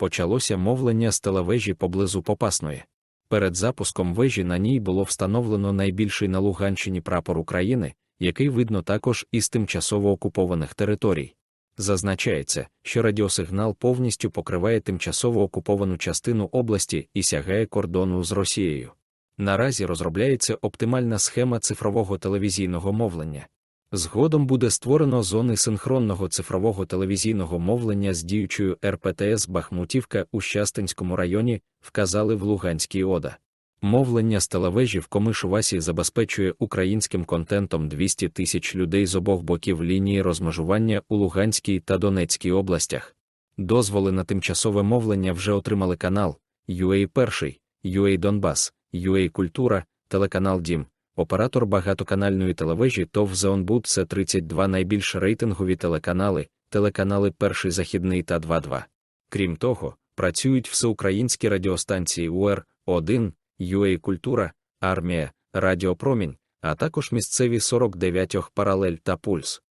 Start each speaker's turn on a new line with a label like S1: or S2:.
S1: почалося мовлення з телевежі поблизу Попасної. Перед запуском вежі на ній було встановлено найбільший на Луганщині прапор України, який видно також із тимчасово окупованих територій. Зазначається, що радіосигнал повністю покриває тимчасово окуповану частину області і сягає кордону з Росією. Наразі розробляється оптимальна схема цифрового телевізійного мовлення. Згодом буде створено зони синхронного цифрового телевізійного мовлення з діючою РПТС Бахмутівка у Щастинському районі, вказали в Луганській ОДА. Мовлення з телевежі в Комишувасі забезпечує українським контентом 200 тисяч людей з обох боків лінії розмежування у Луганській та Донецькій областях. Дозволи на тимчасове мовлення вже отримали канал UA Перший, UA Донбас, UA Культура, телеканал Дім, оператор багатоканальної телевежі ТОВ Зеонбуд це 32 найбільш рейтингові телеканали, телеканали Перший Західний та 22. Крім того, працюють всеукраїнські радіостанції УР 1 UA Культура, Армія, Радіопромінь, а також місцеві 49 паралель та пульс.